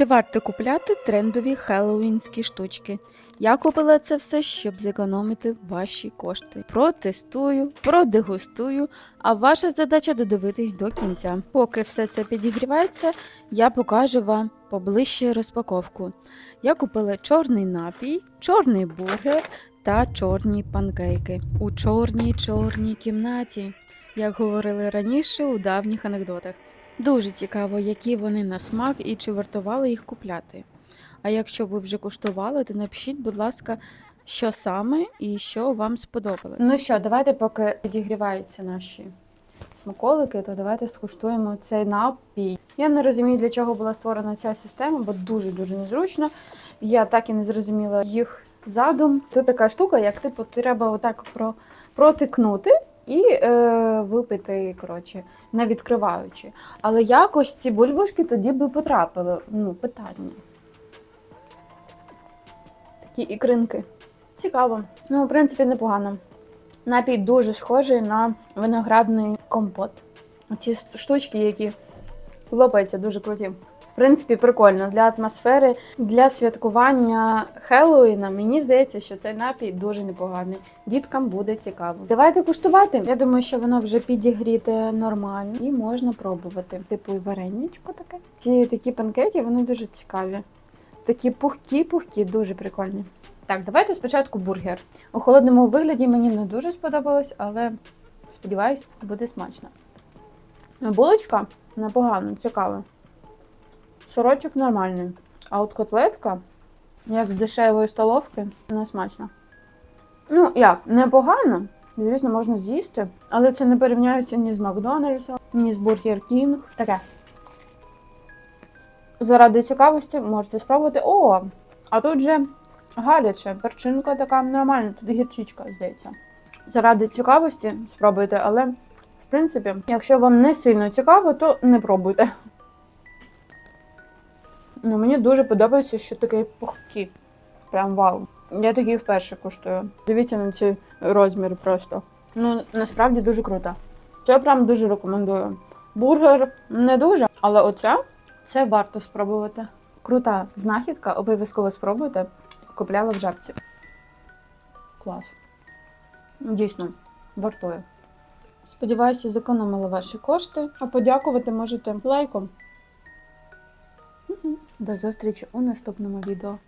Чи варто купляти трендові хеллоуінські штучки? Я купила це все, щоб зекономити ваші кошти. Протестую, продегустую, а ваша задача додивитись до кінця. Поки все це підігрівається, я покажу вам поближче розпаковку. Я купила чорний напій, чорний бургер та чорні панкейки у чорній чорній кімнаті, як говорили раніше у давніх анекдотах. Дуже цікаво, які вони на смак і чи вартували їх купляти. А якщо ви вже куштували, то напишіть, будь ласка, що саме і що вам сподобалось. Ну що, давайте, поки підігріваються наші смаколики, то давайте скуштуємо цей напій. Я не розумію, для чого була створена ця система, бо дуже-дуже незручно. Я так і не зрозуміла їх задум. Тут така штука, як типу, треба отак про, протикнути і е, випити, коротше, не відкриваючи. Але якось ці бульбашки тоді би потрапили. Ну, питання. Такі ікринки. Цікаво. Ну, в принципі, непогано. Напій дуже схожий на виноградний компот. Ці штучки, які лопаються, дуже круті. В принципі, прикольно для атмосфери, для святкування Хеллоуіна. Мені здається, що цей напій дуже непоганий. Діткам буде цікаво. Давайте куштувати. Я думаю, що воно вже підігріте нормально і можна пробувати. Типу і вареничко таке. Ці такі панкейки, вони дуже цікаві. Такі пухкі-пухкі, дуже прикольні. Так, давайте спочатку бургер. У холодному вигляді мені не дуже сподобалось, але сподіваюсь, буде смачно. Булочка непогано, цікава. Сорочок нормальний. А от котлетка, як з дешевої столовки, не смачна. Ну, як, непогано. Звісно, можна з'їсти, але це не порівняється ні з Макдональдсом, ні з Бургер Кінг. Таке. Заради цікавості можете спробувати. О! А тут же гаряче, перчинка така нормальна, тут гірчичка, здається. Заради цікавості спробуйте, але, в принципі, якщо вам не сильно цікаво, то не пробуйте. Ну, мені дуже подобається, що такий пухкі. Прям вау. Я такий вперше куштую. Дивіться на ці розміри просто. Ну, насправді дуже круто. Це прям дуже рекомендую. Бургер не дуже, але оце це варто спробувати. Крута знахідка, обов'язково спробуйте. Купляла в жабці. Клас. Дійсно, вартує. Сподіваюся, зекономила ваші кошти, а подякувати можете лайком. До зустрічі у наступному відео.